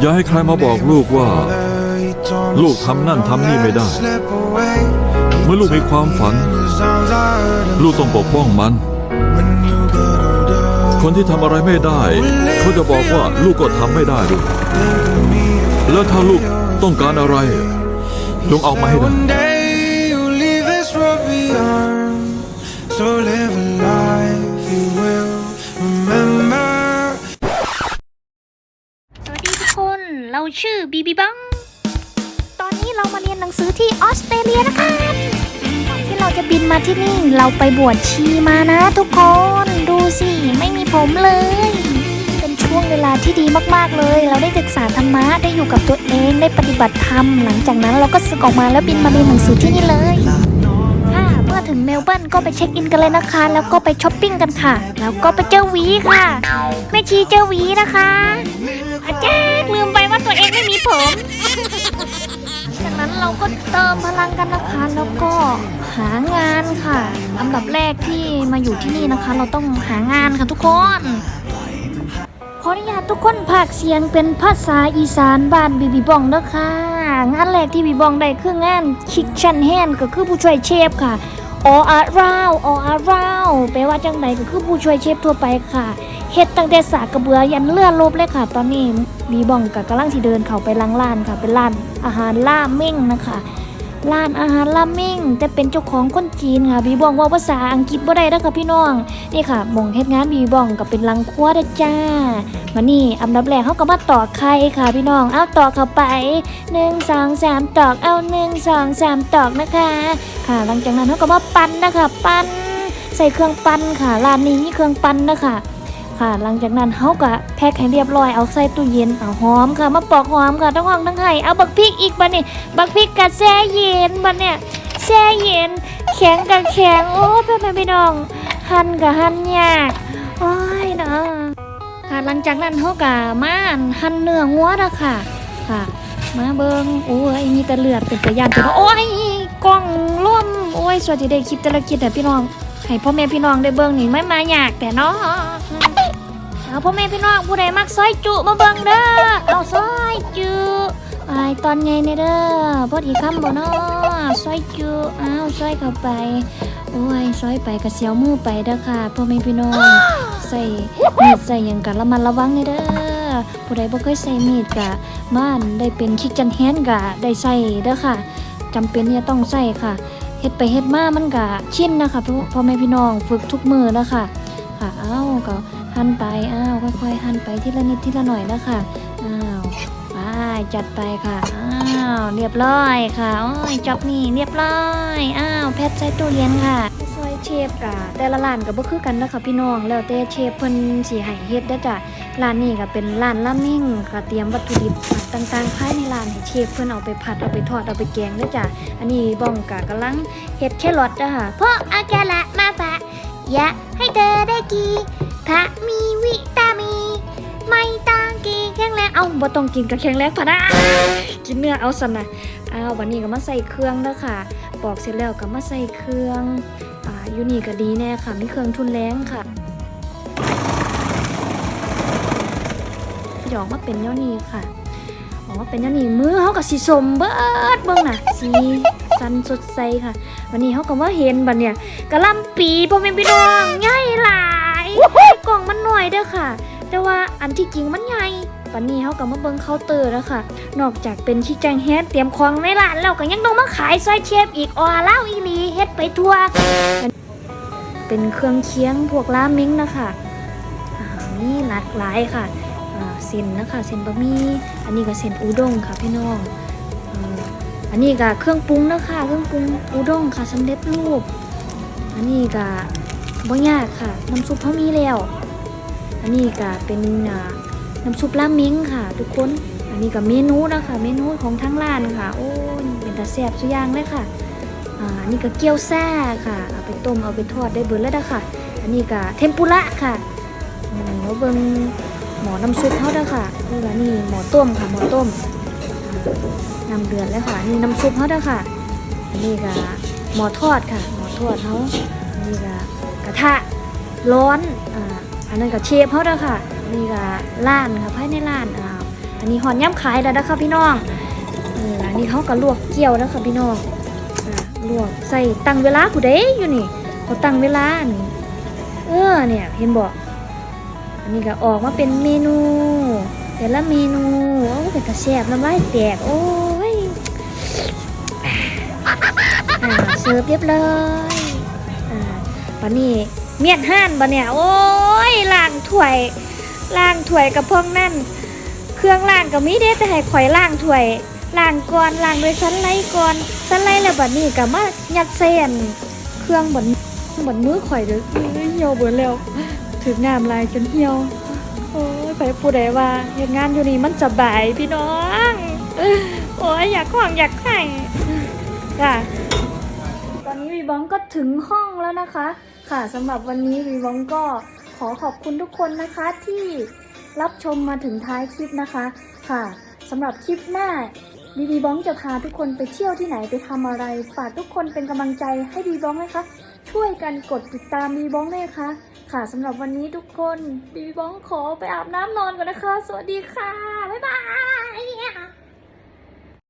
อย่าให้ใครมาบอกลูกว่า ลูกทำนั่นทำนี่ไม่ได้ เมื่อลูกมีความฝัน ลูกต้องปกป้องมัน คนที่ทำอะไรไม่ได้ เขาจะบอกว่าลูกก็ทำไม่ได้ด้วยแล้วถ้าลูกต้องการอะไร จงเอามาให้ได้ ชื่อบีบีบัง ตอนนี้เรามาเรียนหนังสือที่ออสเตรเลียนะคะก่อนที่เราจะบินมาที่นี่ เราไปบวชชีมานะ ทุกคน ดูสิ ไม่มีผมเลย เป็นช่วงเวลาที่ดีมากๆเลย เราได้ศึกษาธรรมะ ได้อยู่กับตัวเอง ได้ปฏิบัติธรรม หลังจากนั้นเราก็สึกออกมาแล้วบินมาเรียนหนังสือที่นี่เลยเมื่อถึงเมลเบิร์นก็ไปเช็คอินกันเลยนะคะ แล้วก็ไปช้อปปิ้งกันค่ะ แล้วก็ไปเจอหวีค่ะ แม่ชีเจอหวีนะคะ เราก็เติมพลังกันนะคะแล้วก็หางานค่ะอันดับแรกที่มาอยู่ที่นี่นะคะ เราต้องหางานค่ะทุกคนขออนุญาตทุกคนภาคเสียงเป็นภาษาอีสานบ้านบีบีบองนะคะงานแรกที่บีบองได้คืองานคิกชันแฮนก็คือผู้ช่วยเชฟค่ะ ออาราวออาราวแปลว่าจังไหนก็คือผู้ช่วยเชฟทั่วไปค่ะเฮ็ดตั้งแต่สากกระเบือยันเลื่อนลบเลยค่ะ ตอนนี้บีบองกับกำลังที่เดินเข้าไปล้างล้านค่ะ เป็นล้านอาหารล่าเม่งนะคะ ร้านอาหารราเม่งแต่เป็นเจ้าของคนจีนค่ะบีบองว่าภาษาอังกฤษบ่ได้แล้วค่ะพี่น้อง นี่ค่ะมองเฮ็ดงานบีบองก็เป็นลังครัวด้จ้ามานี่อันดับแรกเขาก็มาตอกไข่ค่ะพี่น้องเอาตอกเข้าไปหนึ่งสองสามตอกเอาหนึ่งสองสามตอกนะคะ ค่ะ หลังจากนั้นเขาก็มาปั้นนะคะ ปั้นใส่เครื่องปั้นค่ะร้านนี้มีเครื่องปั้นนะคะ ค่ะ หลังจากนั้นเขาก็แพ็คให้เรียบร้อยเอาใส่ตู้เย็นเอาหอมค่ะมาปอกหอมค่ะทั้งห้องทั้งไห้เอาบักพริกอีกบัดนี้บักพริกกับแช่เย็นบัดเนี่ยแช่เย็น แข็งกับแข็งโอ้พ่อแม่พี่น้องหั่นกับหั่นยากโอ้ยเนาะค่ะหลังจากนั้นเขาก็มาหั่นเนื้องัวแล้วค่ะค่ะมาเบิงโอ้ยมีแต่เลือดเป็นตะยานตัวโอ้ยกล้องร่วมโอ้ยสวัสดีได้คลิปแต่ละคลิปแต่พี่น้องให้พ่อแม่พี่น้องได้เบิ่งนี่ไม่มาอยากแต่เนาะ เอาพ่อแม่พี่น้องผู้ใดมักซอยจุมาเบิ่งเด้อเอาซอยจุไอายตอนไงเนี่ยเด้อพอดีคำบ่เนาะซอยจุเอาวซอยเข้าไปโอ้ยซอยไปกระเสียวมือไปเด้อค่ะพ่อแม่พี่น้องใส่มีดใส่หยังกันระมัดระวังเลยเด้อผู้ใดบ่เคยใส่มีดกะบ้านได้เป็นคิกจันแฮนกะได้ใส่เด้อค่ะจำเป็นที่จะต้องใส่ค่ะเฮ็ดไปเฮ็ดมามันกะชินนะคะพ่อแม่พี่น้องฝึกทุกมือแล้วค่ะค่ะเอ้าก็ หั่นไปอ้าวค่อยๆหั่นไปทีละนิดทีละหน่อยนะคะอ้าวไปจัดไปค่ะอ้าวเรียบร้อยค่ะโอ้ยจอบนี่เรียบร้อยอ้าวแพทใส่ตู้เย็นค่ะซอยเชฟกะแต่ละร้านก็บ่คือกันนะคะพี่น้องแล้วแต่เชฟเพิ่นสิให้เฮ็ดเด้อจ้ะร้านนี้ก็เป็นร้านราเม่งค่ะเตรียมวัตถุดิบต่างๆภายในร้านให้เชฟเพิ่นเอาไปผัดเอาไปทอดเอาไปแกงเด้อจ้ะอันนี้บ้องกะกำลังเฮ็ดแครอทจ้ะค่ะเพราะอากาละมาฝากอย่าให้เธอได้กีพระมีวิตามีไม่ต้องกินแข็งแรงเอาบ่ต้องกินกับแข็งแรงพะนะกินเนื้อเอาสันนะเอาวันนี้ก็มาใส่เครื่องเด้อค่ะปอกเสร็จแล้วก็มาใส่เครื่องอ่ายูนี่ก็ดีแน่ค่ะมีเครื่องทุนแรงค่ะหยอกมาเป็นเจ้านี้ค่ะอ๋อเป็นเจ้านี้มือเขากับสีสมเบิดเบิ่งน่ะสีสันสดใสค่ะ วันนี้เขาก็มาเห็นบัดเนี่ยกะลำปีพ่อแม่พี่น้องใหญ่หลา กล่องมันหน่อยเด้อค่ะ แต่ว่าอันที่จริงมันใหญ่ปันนี้เขาก็มาเบิงเคาน์เตอร์แล้วค่ะ นอกจากเป็นชิแจงเฮ็ดเตรียมของในร้านแล้วก็ยังต้องมาขายซอยเชฟอีกออเล่าอีหลีเฮ็ดไปทั่ว เป็นเครื่องเคียงพวกราเมิงนะคะอ่ามีหลากหลายค่ะเส้นนะคะเส้นบะหมี่อันนี้ก็เส้นอุด้งค่ะพี่น้องอันนี้ก็เครื่องปรุงนะคะเครื่องปรุงอุด้งค่ะสำเร็จรูป อันนี้ก็บ่ยากค่ะน้ำซุปเขามีแล้ว อันนี้ก็เป็นน้ำซุปราเมิงค่ะ ทุกคน อันนี้ก็เมนูนะคะเมนูของทั้งร้านค่ะ โอ้ยเป็นตาแซ่บสุดอย่างเลยค่ะอ่านนี้ก็เกี๊ยวซ่าค่ะ เอาไปต้มเอาไปทอดได้เบิดแล้วนะคะอันนี้ก็เทมปุระค่ะอืมแล้วเบิ่งหมอน้ำซุปเขาเด้อค่ะนี่ละนี่หมอต้มค่ะหมอต้มน้ำเดือดแล้วค่ะ นี่น้ำซุปเขาเด้อค่ะ อันนี้ก็หมอทอดค่ะ หมอทอดเขาอันนี้ก็กระทะร้อนอ่า อันนั้นก็เชฟเขาเด้อค่ะนี่ก็ร้านค่ะภายในร้านอ่าอันนี้หอนย่ำขายแล้วนะคะพี่น้องอออันนี้เขาก็ลวกเกี่ยวแล้วค่ะพี่น้องอลวกใส่ตั้งเวลาผู้ใดอยู่นี่เขาตั้งเวลานี่เออเนี่ยเห็นบอกอันนี้ก็ออกมาเป็นเมนูแต่ละเมนูโอ้เป็นกระแซบน้ำลายแตกโอ้ยอ่าเสิร์ฟเรียบร้อยอ่าปานนี้ เมียนห่านบะเนี่ย โอ้ยล้างถ้วยล้างถ้วยกับพวกนั่น เครื่องล้างก็มีเด้แต่ให้ข่อยล้างถ้วยล้างก่อนล้างด้วยสันไลก่อนสันไลแล้วบัดนี้ก็มายัดเส้นเครื่องบนบนมือข่อยเด้ออื้อเหี่ยวเบิดแล้วถึงน้ำลายจนเหี่ยวโอ้ยไปผู้ใดว่าเฮ็ดงานอยู่นี่มันสบายพี่น้องโอ้ยอยากห่วงอยากไข่ค่ะตอนนี้วีบองก็ถึงห้องแล้วนะคะ ค่ะสำหรับวันนี้วีบองก็ขอขอบคุณทุกคนนะคะที่รับชมมาถึงท้ายคลิปนะคะค่ะสำหรับคลิปหน้าบีบีบองจะพาทุกคนไปเที่ยวที่ไหนไปทำอะไร ฝากทุกคนเป็นกำลังใจให้บีบองนะคะ ช่วยกันกดติดตามบีบองด้วยนะคะค่ะสำหรับวันนี้ทุกคนบีบีบองขอไปอาบน้ำนอนก่อนนะคะ สวัสดีค่ะ บ๊ายบาย